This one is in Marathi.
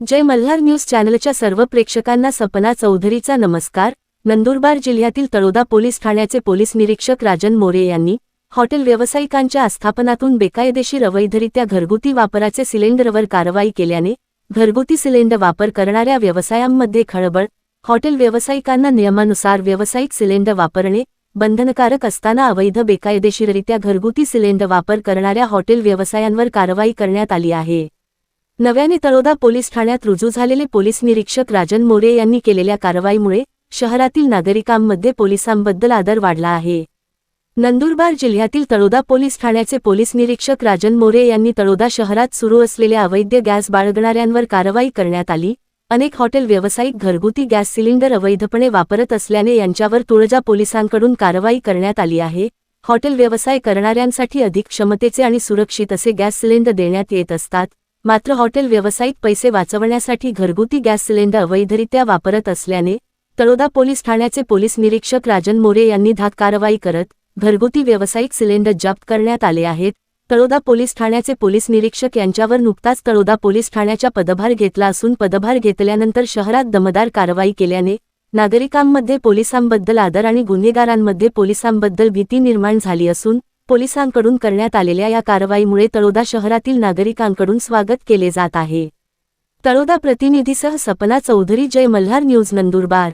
जय मल्हार न्यूज चॅनलच्या सर्व प्रेक्षकांना सपना चौधरीचा नमस्कार. नंदुरबार जिल्ह्यातील तळोदा पोलीस ठाण्याचे पोलीस निरीक्षक राजन मोरे यांनी हॉटेल व्यावसायिकांच्या आस्थापनातून बेकायदेशीर अवैधरित्या घरगुती वापराचे सिलेंडरवर कारवाई केल्याने घरगुती सिलेंडर वापर करणाऱ्या व्यवसायांमध्ये खळबळ. हॉटेल व्यावसायिकांना नियमानुसार व्यावसायिक सिलेंडर वापरणे बंधनकारक असताना अवैध बेकायदेशीररित्या घरगुती सिलेंडर वापर करणाऱ्या हॉटेल व्यवसायांवर कारवाई करण्यात आली आहे. नव्याने तळोदा पोलीस ठाण्यात रुजू झालेले पोलीस निरीक्षक राजन मोरे यांनी केलेल्या कारवाईमुळे शहरातील नागरिकांमध्ये पोलिसांबद्दल आदर वाढला आहे. नंदुरबार जिल्ह्यातील तळोदा पोलीस ठाण्याचे पोलीस निरीक्षक राजन मोरे यांनी तळोदा शहरात सुरू असलेल्या अवैध गॅस बाळगणाऱ्यांवर कारवाई करण्यात आली. अनेक हॉटेल व्यावसायिक घरगुती गॅस सिलिंडर अवैधपणे वापरत असल्याने यांच्यावर तुळजा पोलिसांकडून कारवाई करण्यात आली आहे. हॉटेल व्यवसाय करणाऱ्यांसाठी अधिक क्षमतेचे आणि सुरक्षित असे गॅस सिलेंडर देण्यात येत असतात. मात्र हॉटेल व्यावसायिक पैसे वाचवण्यासाठी घरगुती गॅस सिलेंडर अवैधरित्या वापरत असल्याने तळोदा पोलीस ठाण्याचे पोलीस निरीक्षक राजन मोरे यांनी धाक कारवाई करत घरगुती व्यावसायिक सिलेंडर जप्त करण्यात आले आहेत. तळोदा पोलीस ठाण्याचे पोलीस निरीक्षक यांच्यावर नुकताच तळोदा पोलीस ठाण्याचा पदभार घेतला असून पदभार घेतल्यानंतर शहरात दमदार कारवाई केल्याने नागरिकांमध्ये पोलिसांबद्दल आदर आणि गुन्हेगारांमध्ये पोलिसांबद्दल भीती निर्माण झाली असून पोलिसांकडून करण्यात आलेल्या या कारवाईमुळे तळोदा शहरातील नागरिकांकडून स्वागत केले जात आहे. तळोदा प्रतिनिधीसह सपना चौधरी जय मल्हार न्यूज नंदुरबार.